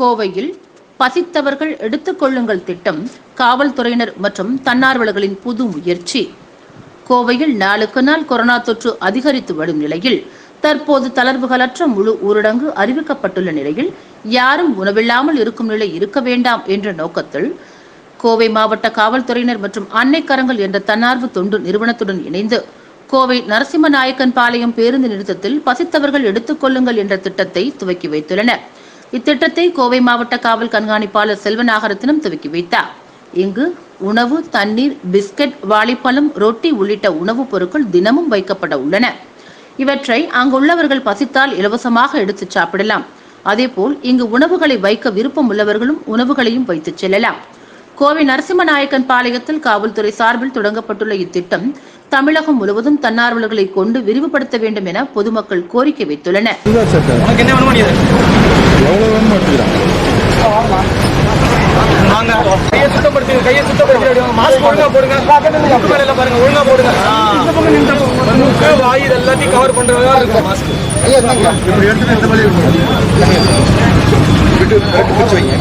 கோவையில் பசித்தவர்கள் எடுத்துக்கொள்ளுங்கள் திட்டம் காவல்துறையினர் மற்றும் தன்னார்வலர்களின் புது முயற்சி. கோவையில் நாளுக்கு நாள் கொரோனா தொற்று அதிகரித்து வரும் நிலையில் தற்போது தளர்வுகளற்ற முழு ஊரடங்கு அறிவிக்கப்பட்டுள்ள நிலையில் யாரும் உணவில்லாமல் இருக்கும் நிலை இருக்க வேண்டாம் என்ற நோக்கத்தில் கோவை மாவட்ட காவல்துறையினர் மற்றும் அன்னைக்கரங்கள் என்ற தன்னார்வ தொண்டு நிறுவனத்துடன் இணைந்து கோவை நரசிம்மநாயக்கன் பாளையம் பேருந்து நிறுத்தத்தில் பசித்தவர்கள் எடுத்துக்கொள்ளுங்கள் என்ற திட்டத்தை துவக்கி வைத்துள்ளனர். இத்திட்டத்தை கோவை மாவட்ட காவல் கண்காணிப்பாளர் செல்வநாகரத்தினம் துவக்கி வைத்தார். இங்கு உணவு தண்ணீர் பிஸ்கட் வாழைப்பழம் ரொட்டி உள்ளிட்ட உணவுப் பொருட்கள் தினமும் வைக்கப்பட உள்ளன. இவற்றை அங்குள்ளவர்கள் பசித்தால் இலவசமாக எடுத்து சாப்பிடலாம். அதேபோல் இங்கு உணவுகளை வைக்க விருப்பம் உள்ளவர்களும் உணவுகளையும் வைத்துச் செல்லலாம். கோவை நரசிம்மநாயக்கன் பாளையத்தில் காவல்துறை சார்பில் தொடங்கப்பட்டுள்ள இத்திட்டம் தமிழகம் முழுவதும் தன்னார்வலர்களை கொண்டு விரிவுபடுத்த வேண்டும் என பொதுமக்கள் கோரிக்கை வைத்துள்ளனர். இதுதான் வேணுமோ எவ்வளோ வேணுமோ எடுத்துக்கிறான் வாங்க கையை சுத்தப்படுத்துங்க கையை சுத்தப்படுத்தி மாஸ்க் ஒழுங்கா போடுங்க முக்கு மேல பாருங்க ஒழுங்கா போடுங்க மூக்கு வாய் இது எல்லாத்தையும் கவர் பண்றதா இருக்கும் மாஸ்க் இப்படி எடுத்து இந்த வழி விட்டு பிடிச்சி வைங்க